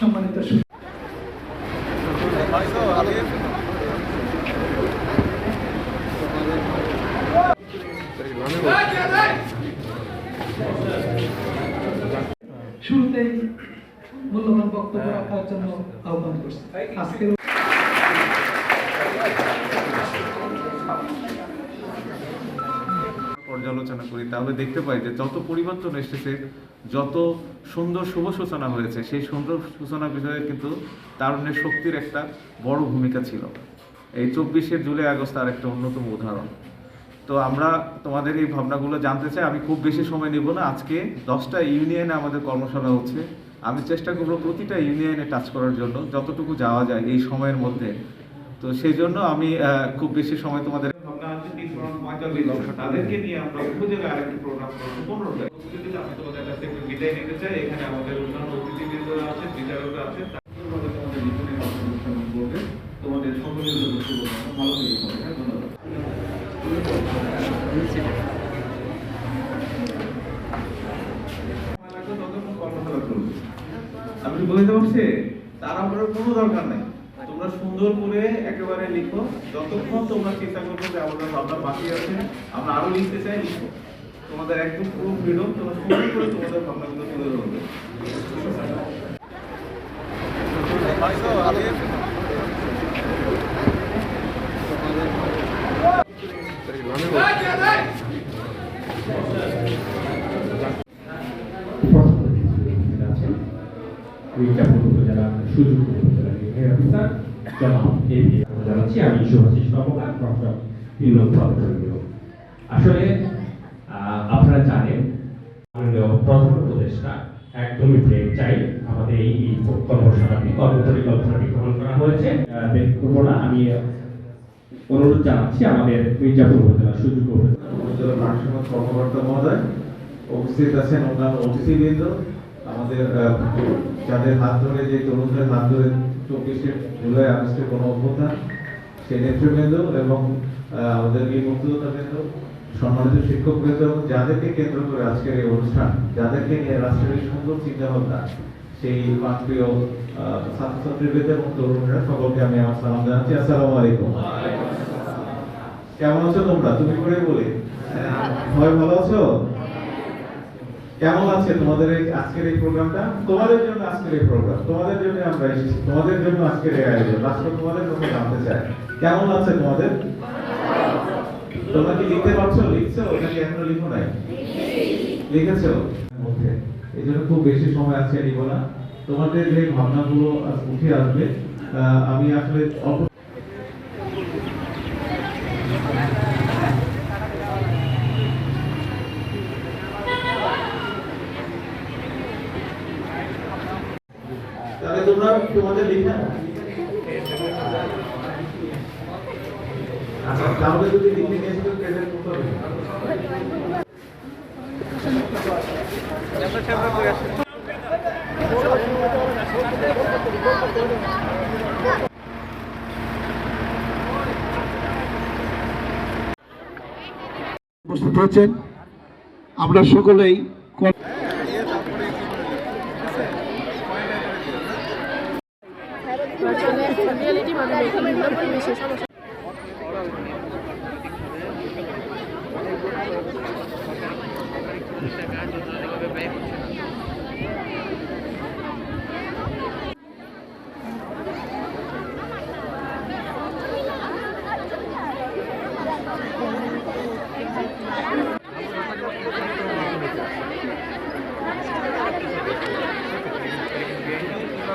সম্মানিত শুরুতেই মূল্যবান বক্তব্য রাখার জন্য আহ্বান করছি। আজকের পর্যালোচনা করি, তাহলে দেখতে পাই যে যত পরিবর্তন এসেছে, যত সুন্দর শুভ সূচনা হয়েছে, সেই সুন্দর সূচনা বিষয়ে কিন্তু তারুণ্যের শক্তির একটা বড় ভূমিকা ছিল। এই চব্বিশে জুলাই আগস্ট তার একটা অন্যতম উদাহরণ। তো আমরা তোমাদের এই ভাবনাগুলো জানতে চাই, আমি খুব বেশি সময় নেব না। আজকে দশটা ইউনিয়নে আমাদের কর্মশালা হচ্ছে। আমি চেষ্টা করব প্রতিটা ইউনিয়নে টাচ করার জন্য, যতটুকু যাওয়া যায় এই সময়ের মধ্যে। তো সেই জন্য আমি খুব বেশি সময় তোমাদের তাদেরকে নিয়ে আমরা প্রোগ্রাম করব। আমি তোমাদের বিদায় নিতে চাই এখানে আমাদের অন্যান্য অতিথিবৃন্দরা বিচারকরা ভালো থেকে হ্যাঁ কোনো দরকার নাই। তোমরা সুন্দর করে একেবারে লিখো। যতক্ষণ তোমরা চিন্তা করবে যে আমাদের ভাবনা বাকি আছে, আমরা আরও লিখতে চাই, লিখো। তোমাদের একদম পুরো ফ্রিডম তোমরা সুন্দর করে তোমাদের ভাবনাগুলো তুলে ধরবে। উপজেলা সুযোগ জনাব জানাচ্ছি আমি শুভাশিস কর্মকার ডক্টর তিন প্রফেসর আসলে আপনারা জানেন প্রধান উপদেষ্টা একদমই ব্রেক চাই আমাদের এই কর্মশালাটি কর্মপরিকল্পনাটি গ্রহণ করা হয়েছে। আহ, বের করব না আমি অনুরোধ জানাচ্ছি আমাদের মির্জাপুর উপজেলা সুযোগ উপজেলা। উপজেলা কর্মকর্তা মহোদয় উপস্থিত আছেন অন্যান্য অতিথিবৃন্দ। আমাদের যাদের হাত ধরে যে তরুণদের হাত ধরে চব্বিশে জুলাই আগস্টের কোনো অভ্যুত্থান সেই নেতৃবৃন্দ এবং আমাদের এই মুক্তিযোদ্ধাবৃন্দ সম্মানিত শিক্ষকবৃন্দ এবং যাদেরকে কেন্দ্র করে আজকের এই অনুষ্ঠান যাদেরকে নিয়ে রাষ্ট্রের সুন্দর চিন্তা ভাবনা সেই আহ, ছাত্রছাত্রীবৃন্দ এবং তরুণরা সকলকে আমি আমার সালাম জানাচ্ছি। আসসালামু আলাইকুম। কেমন আছো তোমরা? তুমি করে বলে? সবাই ভালো আছো? কেমন আছে তোমাদের এই আজকের এই প্রোগ্রামটা? তোমাদের জন্য আজকের এই প্রোগ্রাম, তোমাদের জন্য আমরা এসেছি, তোমাদের জন্য আজকের এই আয়োজন। রাষ্ট্র তোমাদের কথা জানতে চায়। কেমন আছে তোমাদের? তোমরা কি লিখতে পারছ? লিখছো? নাকি এখনও লিখো নাই? লিখেছো? মধ্যে। এই জন্য খুব বেশি সময় আছে নিব না। তোমাদের যে ভাবনাগুলো উঠে আসবে আমি আসলে অল্প তাহলে তোমরা তোমাদের লিখে আচ্ছা, যদি লিখে করতে উপস্থিত হয়েছেন। আমরা সকলেই ক- রিয়েলিটি মানে বিভিন্ন সমস্যা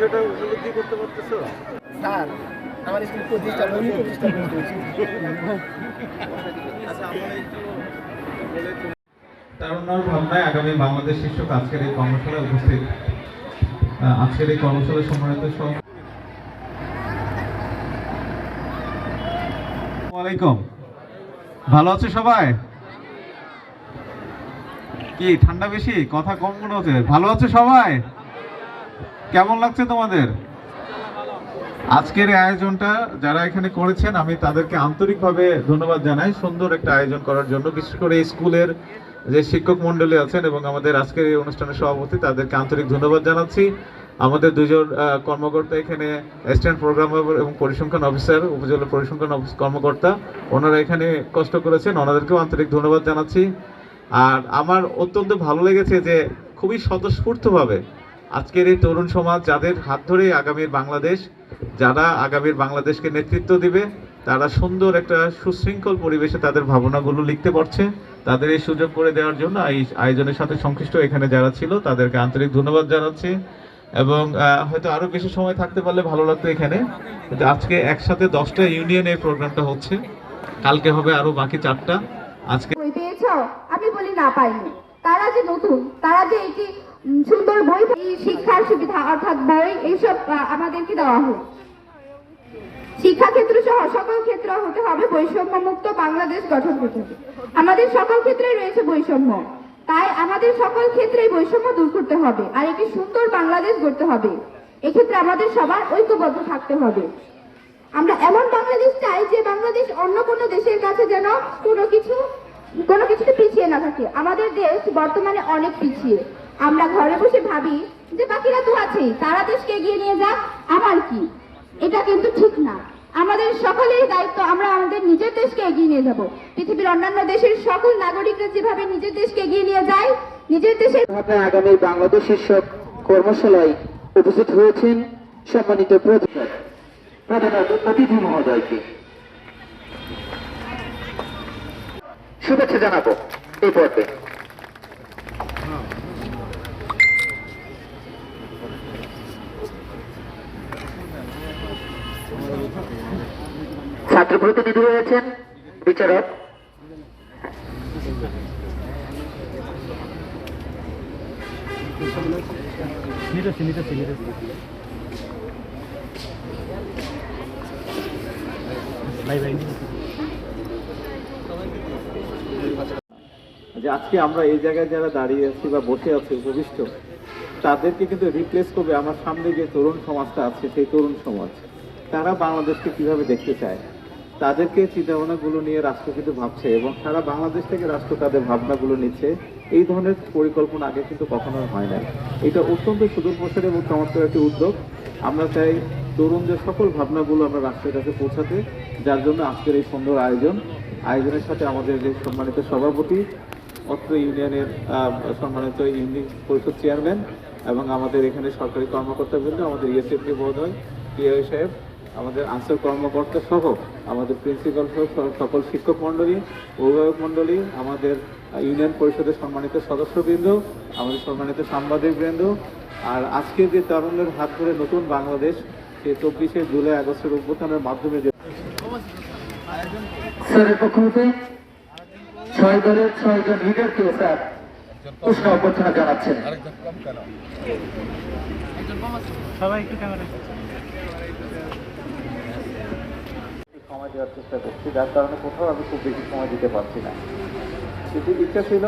বিষয়টা উপলব্ধি করতে পারতেছো? স্যার আমার স্কুল প্রতিষ্ঠা উনি প্রতিষ্ঠা করেছে তারুণ্যর ভাবনায় আগামী বাংলাদেশ শীর্ষক আজকের এই কর্মশালায় উপস্থিত। আজকের এই কর্মশালা সম্মানিত ভালো আছে সবাই? কি ঠান্ডা বেশি? কথা কম মনে হচ্ছে। ভালো আছে সবাই? কেমন লাগছে তোমাদের? আজকের আয়োজনটা যারা এখানে করেছেন, আমি তাদেরকে আন্তরিকভাবে ধন্যবাদ জানাই। সুন্দর একটা আয়োজন করার জন্য, বিশেষ করে স্কুলের যে শিক্ষক মন্ডলী আছেন এবং আমাদের আজকের এই অনুষ্ঠানের সভাপতি, তাদেরকে আন্তরিক ধন্যবাদ জানাচ্ছি। আমাদের দুজন কর্মকর্তা এখানে অ্যাসিস্ট্যান্ট প্রোগ্রাম এবং পরিসংখ্যান অফিসার উপজেলা পরিসংখ্যান অফিস কর্মকর্তা, ওনারা এখানে কষ্ট করেছেন, ওনাদেরকেও আন্তরিক ধন্যবাদ জানাচ্ছি। আর আমার অত্যন্ত ভালো লেগেছে যে খুবই স্বতঃস্ফূর্তভাবে আজকের এই তরুণ সমাজ যাদের হাত ধরে আগামীর বাংলাদেশ, যারা আগামীর বাংলাদেশকে নেতৃত্ব দিবে, তারা সুন্দর একটা সুশৃঙ্খল পরিবেশে তাদের ভাবনাগুলো লিখতে পারছে। তাদের এই সুযোগ করে দেওয়ার জন্য এই আয়োজনের সাথে সংশ্লিষ্ট এখানে যারা ছিল, তাদেরকে আন্তরিক ধন্যবাদ জানাচ্ছি। এবং হয়তো আরও বেশি সময় থাকতে পারলে ভালো লাগতো এখানে। কিন্তু আজকে একসাথে দশটা ইউনিয়ন এই প্রোগ্রামটা হচ্ছে। কালকে হবে আরও বাকি চারটা। আজকে আমি বলি না পাইনি। তারা যে নতুন, তারা যে এটি সুন্দর বই শিক্ষার সুবিধা, অর্থাৎ বই, এইসব আমাদেরকে দেওয়া হোক। শিক্ষা ক্ষেত্র সহ সকল ক্ষেত্র হতে হবে বৈষম্য মুক্ত বাংলাদেশ গঠন করতে। হবে আমাদের সকল ক্ষেত্রে রয়েছে বৈষম্য। তাই আমাদের সকল ক্ষেত্রেই বৈষম্য দূর করতে হবে আর একটি সুন্দর বাংলাদেশ গড়তে হবে। এক্ষেত্রে আমাদের সবার ঐক্যবদ্ধ থাকতে হবে। আমরা এমন বাংলাদেশ চাই যে বাংলাদেশ অন্য কোনো দেশের কাছে যেন কোনো কিছু, কোনো কিছুতে পিছিয়ে না থাকে। আমাদের দেশ বর্তমানে অনেক পিছিয়ে। আমরা ঘরে বসে ভাবি যে বাকিরা তো আছেই তারা দেশকে এগিয়ে নিয়ে যাক আমার কি? এটা কিন্তু ঠিক না। আমাদের সকলেরই দায়িত্ব, আমরা আমাদের নিজের দেশকে এগিয়ে নিয়ে যাব। পৃথিবীর অন্যান্য দেশের সকল নাগরিকরা যেভাবে নিজের দেশকে এগিয়ে নিয়ে যায়, নিজের দেশের আগামী বাংলাদেশ শীর্ষক কর্মশালায় উপস্থিত হয়েছেন সম্মানিত অতিথি মহোদয়কে। শুভেচ্ছা জানাব এই পর্বে। প্রতিনিধি রয়েছেন বিচারক। যে আজকে আমরা এই জায়গায় যারা দাঁড়িয়ে আছি বা বসে আছি উপবিষ্ট তাদেরকে কিন্তু রিপ্লেস করবে আমার সামনে যে তরুণ সমাজটা আছে সেই তরুণ সমাজ। তারা বাংলাদেশকে কীভাবে দেখতে চায়? তাদেরকে চিন্তাভাবনাগুলো নিয়ে রাষ্ট্র কিন্তু ভাবছে এবং সারা বাংলাদেশ থেকে রাষ্ট্র তাদের ভাবনাগুলো নিচ্ছে। এই ধরনের পরিকল্পনা আগে কিন্তু কখনো হয় না এটা অত্যন্ত সুদূর প্রসারী এবং চমৎকার একটি উদ্যোগ। আমরা চাই তরুণদের সকল ভাবনাগুলো আমরা রাষ্ট্রের কাছে পৌঁছাতে, যার জন্য আজকের এই সুন্দর আয়োজন। আয়োজনের সাথে আমাদের যে সম্মানিত সভাপতি, অত্র ইউনিয়নের সম্মানিত ইউনিয়ন পরিষদ চেয়ারম্যান এবং আমাদের এখানে সরকারি কর্মকর্তাবৃন্দ, আমাদের ইএসএফটি মহোদয় পিআই সাহেব। আমাদের আনসার কর্মকর্তা সহ আমাদের প্রিন্সিপাল সহ সকল শিক্ষক মণ্ডলী অভিভাবক মণ্ডলী আমাদের ইউনিয়ন পরিষদের সম্মানিত সদস্যবৃন্দ আমাদের সম্মানিত সাংবাদিকবৃন্দ আর আজকে যে তরুণের হাত ধরে নতুন বাংলাদেশ সেই চব্বিশে জুলাই আগস্টের অভ্যুত্থানের মাধ্যমে যে স্যারের পক্ষ হতে ছয় দলের লিডারকে স্যার উষ্ণ অভ্যর্থনা জানাচ্ছেন। সময় দেওয়ার চেষ্টা করছি, যার কারণে কোথাও আমি খুব বেশি সময় দিতে পারছি না। কিন্তু ইচ্ছা ছিল